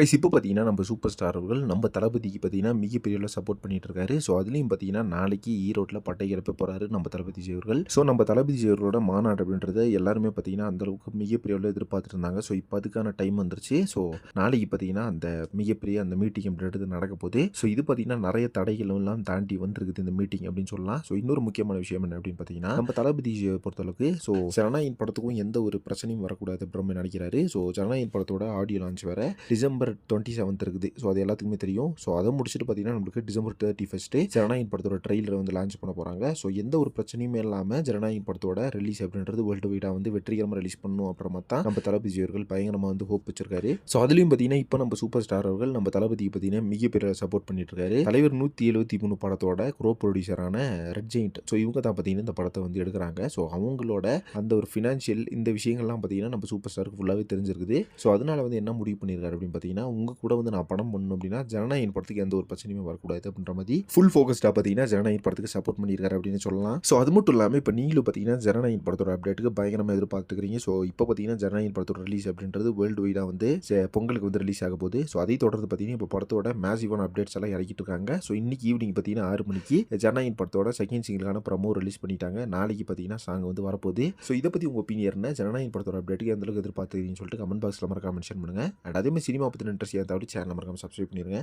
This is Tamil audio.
கைஸ் இப்போ பார்த்தீங்கன்னா நம்ம சூப்பர் ஸ்டார் அவர்கள் நம்ம தளபதிக்கு பார்த்தீங்கன்னா மிகப்பெரிய அளவில் சப்போர்ட் பண்ணிட்டு இருக்காரு ஸோ அதுலேயும் பார்த்தீங்கன்னா நாளைக்கு ஈரோட்டில் பட்டை கிளப்ப போகிறாரு நம்ம தளபதி ஜெயவர்கள். ஸோ நம்ம தளபதி ஜெயவர்களோட மாநாடு அப்படின்றத எல்லாருமே பார்த்தீங்கன்னா அந்தளவுக்கு மிகப்பெரிய அளவில் எதிர்பார்த்துட்டு இருந்தாங்க. ஸோ இப்போ அதுக்கான டைம் வந்துருச்சு. ஸோ நாளைக்கு பார்த்தீங்கன்னா அந்த மிகப்பெரிய அந்த மீட்டிங் அப்படின்றது நடக்க போகுது. ஸோ இது பார்த்தீங்கன்னா நிறைய தடைகளும் எல்லாம் தாண்டி வந்திருக்குது இந்த மீட்டிங் அப்படின்னு சொல்லலாம். ஸோ இன்னொரு முக்கியமான விஷயம் என்ன அப்படின்னு பார்த்தீங்கன்னா நம்ம தளபதி ஜியை பொறுத்தளவுக்கு ஸோ ஜனநாயகன் படத்துக்கும் எந்த ஒரு பிரச்சனையும் வரக்கூடாது அப்படின்னு நினைக்கிறாரு ஸோ ஜனநாயகன் படத்தோட ஆடியோ லான்ச் வேற. டிசம்பர் டுவெண்ட்டி செவன்த் இருக்குது. ஸோ அது எல்லாத்துக்குமே தெரியும். ஸோ அதை முடிச்சுட்டு பார்த்தீங்கன்னா நம்மளுக்கு டிசம்பர் தேர்ட்டி ஃபஸ்ட்டு ஜனநாயகன் படத்தோட ட்ரெயிலர் வந்து லான்ச் பண்ண போகிறாங்க ஸோ எந்த ஒரு பிரச்சனையுமே இல்லாமல் ஜனநாயகன் படத்தோட ரிலீஸ் அப்படின்றது வேர்ல்டு வைடாக வந்து வெற்றிகரமாக ரிலீஸ் பண்ணும் அப்புறமா தான் நம்ம தளபதி அவர்கள் பயங்கரமாக வந்து ஹோப் வச்சிருக்காரு. ஸோ அதுலேயும் பார்த்தீங்கன்னா இப்போ நம்ம சூப்பர் ஸ்டார் அவர்கள் நம்ம தளபதிக்கு பார்த்தீங்கன்னா மிகப்பெரிய சப்போர்ட் பண்ணிட்டு இருக்காரு தலைவர் நூற்றி எழுபத்தி மூணு படத்தோட குரோ ப்ரொடியூசரான ரெட் ஜெயிண்ட் ஸோ இவங்க தான் பார்த்தீங்கன்னா இந்த படத்தை வந்து எடுக்கிறாங்க. ஸோ அவங்களோட அந்த ஒரு ஃபினான்ஷியல் இந்த விஷயங்கள்லாம் பார்த்தீங்கன்னா நம்ம சூப்பர் ஸ்டாருக்கு ஃபுல்லாகவே தெரிஞ்சிருக்குது. ஸோ அதனால வந்து என்ன முடிவு பண்ணியிருக்காரு அப்படின்னு பார்த்தீங்கன்னா உங்க கூட வந்து நான் படம் பண்ணணும் அப்படின்னா ஜனநாயகன் படத்துக்கு எந்த ஒரு பிரச்சனையுமே வரக்கூடாது அப்படின்ற மாதிரி ஃபுல் ஃபோக்கஸ்டாக பார்த்தீங்கன்னா ஜனநாயகன் படத்துக்கு சப்போர்ட் பண்ணியிருக்காரு அப்படின்னு சொல்லலாம். ஸோ அது மட்டும் இல்லாமல் இப்போ நீங்களும் பார்த்தீங்கன்னா ஜனநாயகன் படத்தோட அப்டேட்டுக்கு பயங்கரமாக எதிர்பார்த்துக்கிறீங்க ஸோ இப்போ பார்த்தீங்கன்னா ஜனநாயகன் படத்தோட ரிலீஸ் அப்படின்றது வேர்ல்டு வைடாக வந்து பொங்கலுக்கு வந்து ரிலீஸ் ஆக போகுது. ஸோ அதை தொடர்ந்து பார்த்தீங்கன்னா இப்போ படத்தோட மேசிவான அப்டேட்ஸ் எல்லாம் இறக்கிட்டு இருக்காங்க. ஸோ இன்னைக்கு ஈவினிங் பார்த்தீங்கன்னா ஆறு மணிக்கு ஜனநாயகன் படத்தோட செகண்ட் சிங்கிளான ப்ரமோ ரிலீஸ் பண்ணிட்டாங்க. நாளைக்கு பார்த்தீங்கன்னா சாங் வந்து வரப்போகுது. ஸோ இதை பற்றி உங்கள் ஒப்பீனியர் என்ன? ஜனநாயகன் படத்தோட அப்டேட்டுக்கு எந்த அளவுக்கு எதிர்பார்த்துக்கிறீங்கன்னு சொல்லிட்டு கமெண்ட் பாக்ஸில் மறக்காம மென்ஷன் பண்ணுங்க. அண்ட் அதே மாதிரி சினிமா பற்றின இன்ட்ரெஸ்ட் ஏதாவது சேனல் மறக்காமல் சப்ஸ்கிரைப் பண்ணிடுங்க